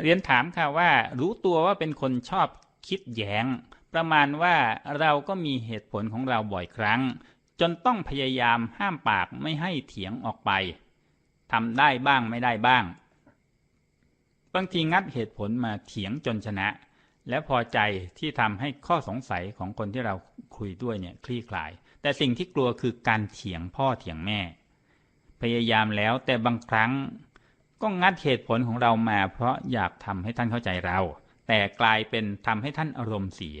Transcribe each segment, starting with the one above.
เรียนถามค่ะว่า รู้ตัวว่าเป็นคนชอบคิดแย้ง ประมาณว่าเราก็มีเหตุผลของเราบ่อยครั้ง จนต้องพยายามห้ามปากไม่ให้เถียงออกไปทำได้บ้างไม่ได้บ้าง บางทีงัดเหตุผลมาเถียงจนชนะ และพอใจที่ทำให้ข้อสงสัยของคนที่เราคุยด้วยเนี่ยคลี่คลาย แต่สิ่งที่กลัวคือการเถียงพ่อเถียงแม่ พยายามแล้วแต่บางครั้ง ก็งัดเหตุผลของเรามา เพราะอยากทำให้ท่านเข้าใจเรา แต่กลายเป็นทำให้ท่านอารมณ์เสีย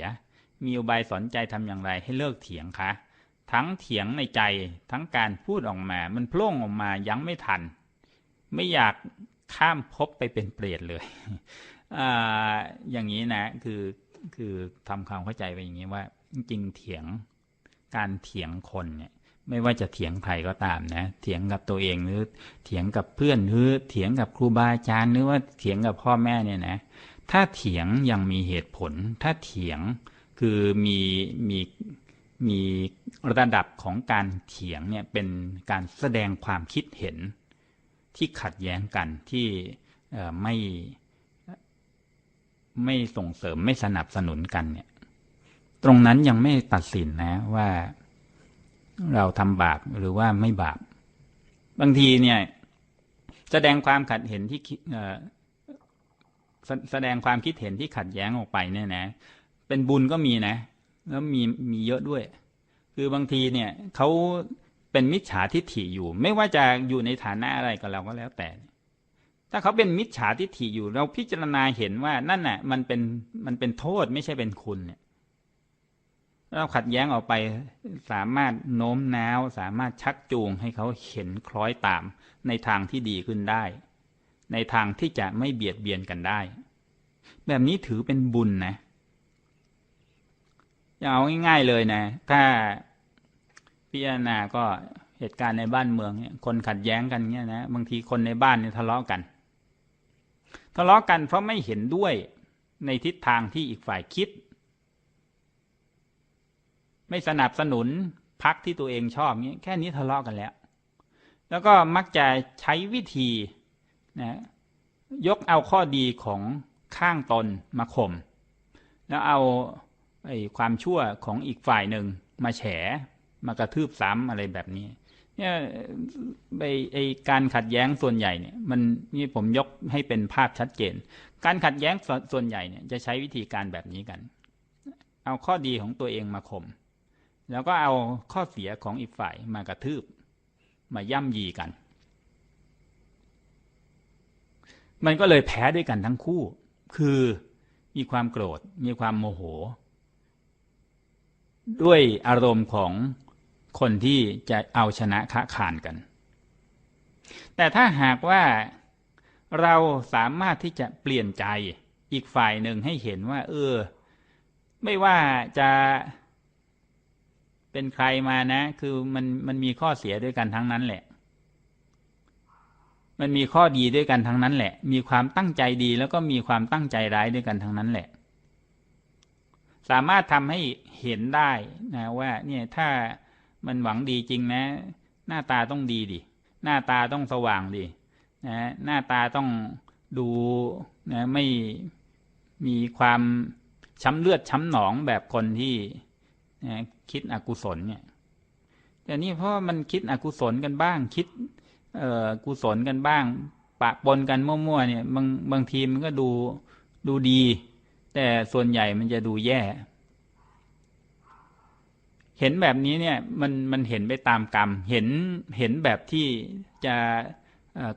มีอุบายสอนใจทำอย่างไรให้เลิกเถียงคะทั้งเถียงในใจทั้งการพูดออกมา มันโพล่งออกมายังไม่ทัน ไม่อยากข้ามภพไปเป็นเปรตเลยออย่างนี้นะ คือคือทำความเข้าใจไปอย่างนี้ว่า จริงเถียงการเถียงคนเนี่ย ไม่ว่าจะเถียงใครก็ตามนะ เถียงกับตัวเองหรือ เถียงกับเพื่อนหรือเถียงกับครูบาอาจารย์หรือว่าเถียงกับพ่อแม่เนี่ยนะ ถ้าเถียงยังมีเหตุผล ถ้าเถียงคือมีมีมีระดับของการเถียงเนี่ยเป็นการแสดงความคิดเห็น ที่ขัดแย้งกันที่ไม่ไม่ส่งเสริมไม่สนับสนุนกันเนี่ย ตรงนั้นยังไม่ตัดสินนะว่า เราทำบาปหรือว่าไม่บาป บางทีเนี่ย แสดงความขัดเห็นที่แสแสดงความคิดเห็นที่ขัดแย้งออกไปเนี่ยนะ เป็นบุญก็มีนะ แล้วมีมีเยอะด้วย คือบางทีเนี่ยเขาเป็นมิจฉาทิฏฐิอยู่ ไม่ว่าจะอยู่ในฐานะอะไรก็เราก็แล้วแต่ ถ้าเขาเป็นมิจฉาทิฏฐิอยู่ เราพิจารณาเห็นว่านั่นน่ะ มันเป็นมันเป็นโทษไม่ใช่เป็นคุณเนี่ย เราขัดแย้งออกไปสามารถโน้มน้าว สามารถชักจูงให้เขาเห็นคล้อยตามในทางที่ดีขึ้นได้ ในทางที่จะไม่เบียดเบียนกันได้ แบบนี้ถือเป็นบุญนะอย่างเอาง่าย ๆเลยนะถ้าพิจารณาก็เหตุการณ์ในบ้านเมืองเนี่ยคนขัดแย้งกันเนี่ยนะบางทีคนในบ้านเนี่ยทะเลาะกัน ทะเลาะกันเพราะไม่เห็นด้วยในทิศทางที่อีกฝ่ายคิด ไม่สนับสนุนพักที่ตัวเองชอบเงี้ยแค่นี้ทะเลาะกันแล้ว แล้วก็มักจะใช้วิธีนะยกเอาข้อดีของข้างตนมาข่มแล้วเอาไอ้ความชั่วของอีกฝ่ายหนึ่งมาแฉมากระทืบซ้ำอะไรแบบนี้เนี่ยไอไอ้การขัดแย้งส่วนใหญ่เนี่ยมันนี่ผมยกให้เป็นภาพชัดเจน การขัดแย้งสส่วนใหญ่เนี่ยจะใช้วิธีการแบบนี้กัน เอาข้อดีของตัวเองมาข่ม แล้วก็เอาข้อเสียของอีกฝ่ายมากระทืบ มาย่ำยีกัน มันก็เลยแพ้ด้วยกันทั้งคู่ คือมีความโกรธ มีความโมโห ด้วยอารมณ์ของคนที่จะเอาชนะค้าขานกัน แต่ถ้าหากว่าเราสามารถที่จะเปลี่ยนใจอีกฝ่ายหนึ่งให้เห็นว่า เออ ไม่ว่าจะ เป็นใครมานะ คือมันมันมีข้อเสียด้วยกันทั้งนั้นแหละ มันมีข้อดีด้วยกันทั้งนั้นแหละ มีความตั้งใจดีแล้วก็มีความตั้งใจร้ายด้วยกันทั้งนั้นแหละ สามารถทำให้เห็นได้นะว่า เนี่ยถ้ามันหวังดีจริงนะ หน้าตาต้องดีดิหน้าตาต้องสว่างดินะหน้าตาต้องดูนะไม่มีความช้ำเลือดช้ำหนองแบบคนที่ นะคิดอกุศลเนี่ยแต่นี่เพราะมันคิดอกุศลกันบ้าง คิดเอ่อกุศลกันบ้าง ปะปนกันมั่วๆเนี่ยบางบางทีมันก็ดูดูดี แต่ส่วนใหญ่มันจะดูแย่ เห็นแบบนี้เนี่ยมันมันเห็นไปตามกรรม เห็นเห็นแบบที่จะ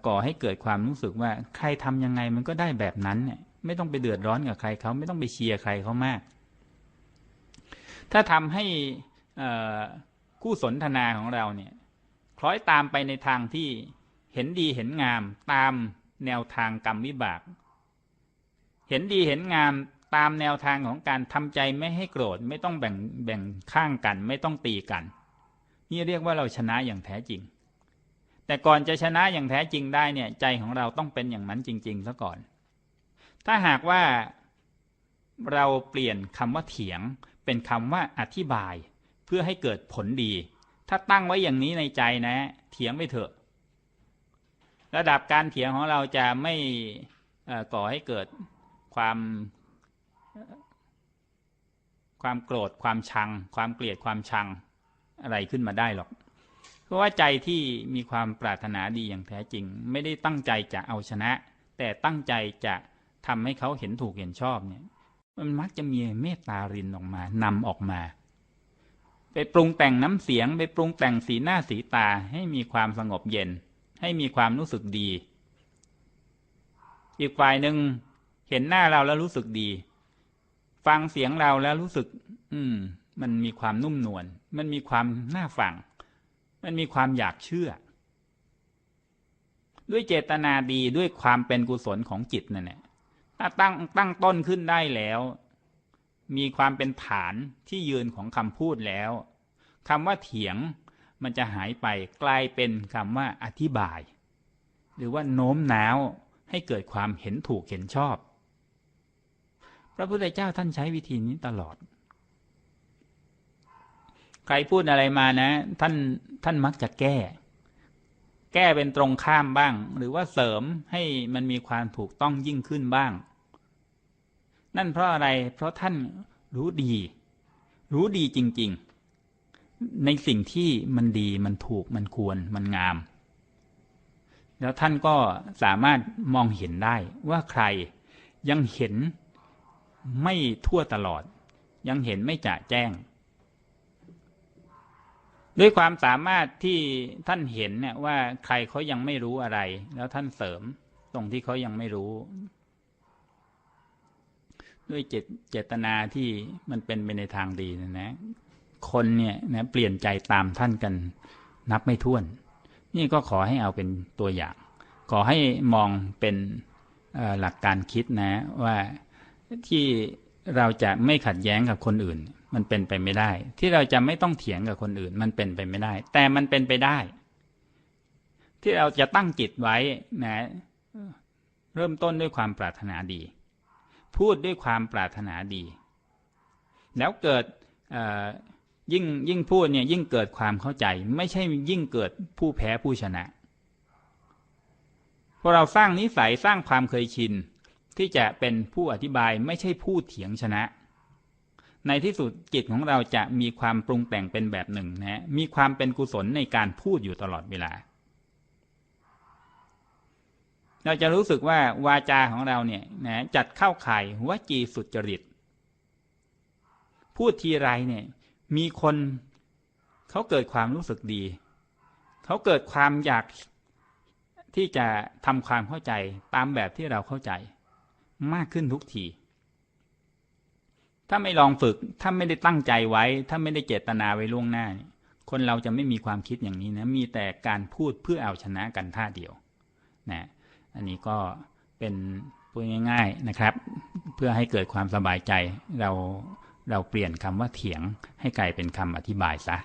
ก่อให้เกิดความรู้สึกว่า ใครทำยังไงมันก็ได้แบบนั้นเนี่ยไม่ต้องไปเดือดร้อนกับใครเขาไม่ต้องไปเชียร์ใครเขามาก ถ้าทำให้คู่สนทนาของเราเนี่ยคล้อยตามไปในทางที่เห็นดีเห็นงามตามแนวทางกรรมวิบาก เห็นดีเห็นงามตามแนวทางของการทำใจไม่ให้โกรธไม่ต้องแบ่งแบ่งข้างกัน ไม่ต้องตีกัน นี่เรียกว่าเราชนะอย่างแท้จริง แต่ก่อนจะชนะอย่างแท้จริงได้เนี่ยใจของเราต้องเป็นอย่างนั้นจริงๆซะก่อน ถ้าหากว่าเราเปลี่ยนคำว่าเถียง เป็นคำว่าอธิบาย เพื่อให้เกิดผลดี ถ้าตั้งไว้อย่างนี้ในใจนะ เถียงไปเถอะ ระดับการเถียงของเราจะไม่ก่อให้เกิดความความโกรธความชัง ความเกลียดความชังอะไรขึ้นมาได้หรอก เพราะว่าใจที่มีความปรารถนาดีอย่างแท้จริง ไม่ได้ตั้งใจจะเอาชนะ แต่ตั้งใจจะทำให้เขาเห็นถูกเห็นชอบเนี่ย มันมักจะมีเมตตารินออกมานำออกมา ไปปรุงแต่งน้ำเสียง ไปปรุงแต่งสีหน้าสีตาให้มีความสงบเย็น ให้มีความรู้สึกดี อีกฝ่ายหนึ่งเห็นหน้าเราแล้วรู้สึกดี ฟังเสียงเราแล้วรู้สึก อืม มันมีความนุ่มนวลมันมีความน่าฟัง มันมีความอยากเชื่อ ด้วยเจตนาดีด้วยความเป็นกุศลของจิตนั่นแหละ ถ้าตั้งตั้งต้นขึ้นได้แล้ว มีความเป็นฐานที่ยืนของคำพูดแล้วคำว่าเถียงมันจะหายไปกลายเป็นคำว่าอธิบาย หรือว่าโน้มน้าวให้เกิดความเห็นถูกเห็นชอบ พระพุทธเจ้าท่านใช้วิธีนี้ตลอด ใครพูดอะไรมานะ ท่านท่านมักจะแก้ แก้เป็นตรงข้ามบ้าง หรือว่าเสริมให้มันมีความถูกต้องยิ่งขึ้นบ้าง นั่นเพราะอะไรเพราะท่านรู้ดี รู้ดีจริง ๆ ในสิ่งที่มันดีมันถูกมันควรมันงาม แล้วท่านก็สามารถมองเห็นได้ว่าใครยังเห็นไม่ทั่วตลอด ยังเห็นไม่จะแจ้ง ด้วยความสามารถที่ท่านเห็นเนี่ยว่าใครเขายังไม่รู้อะไร แล้วท่านเสริมตรงที่เขายังไม่รู้ ด้วยเจตเจตนาที่มันเป็นไปในทางดีนะนะ คนเนี่ยนะเปลี่ยนใจตามท่านกันนับไม่ถ้วน นี่ก็ขอให้เอาเป็นตัวอย่าง ขอให้มองเป็นหลักการคิดนะว่าที่เราจะไม่ขัดแย้งกับคนอื่น มันเป็นไปไม่ได้ ที่เราจะไม่ต้องเถียงกับคนอื่น มันเป็นไปไม่ได้ แต่มันเป็นไปได้ ที่เราจะตั้งจิตไว้นะ เริ่มต้นด้วยความปรารถนาดี พูดด้วยความปรารถนาดี แล้วเกิดยิ่งยิ่งพูดเนี่ยยิ่งเกิดความเข้าใจ ไม่ใช่ยิ่งเกิดผู้แพ้ผู้ชนะพอเราสร้างนิสัยสร้างความเคยชิน ที่จะเป็นผู้อธิบายไม่ใช่ผู้เถียงชนะ ในที่สุดจิตของเราจะมีความปรุงแต่งเป็นแบบหนึ่งนะมีความเป็นกุศลในการพูดอยู่ตลอดเวลา เราจะรู้สึกว่าวาจาของเราเนี่ยนะจัดเข้าข่ายวจีสุจริต พูดทีไรเนี่ย มีคนเขาเกิดความรู้สึกดี เขาเกิดความอยากที่จะทำความเข้าใจตามแบบที่เราเข้าใจ มากขึ้นทุกที ถ้าไม่ลองฝึก ถ้าไม่ได้ตั้งใจไว้ ถ้าไม่ได้เจตนาไว้ล่วงหน้านี่คนเราจะไม่มีความคิดอย่างนี้นะ มีแต่การพูดเพื่อเอาชนะกันท่าเดียว นะ อันนี้ก็เป็นพูดง่าย ๆนะครับ เพื่อให้เกิดความสบายใจ เรา เราเปลี่ยนคำว่าเถียงให้กลายเป็นคำอธิบายซะ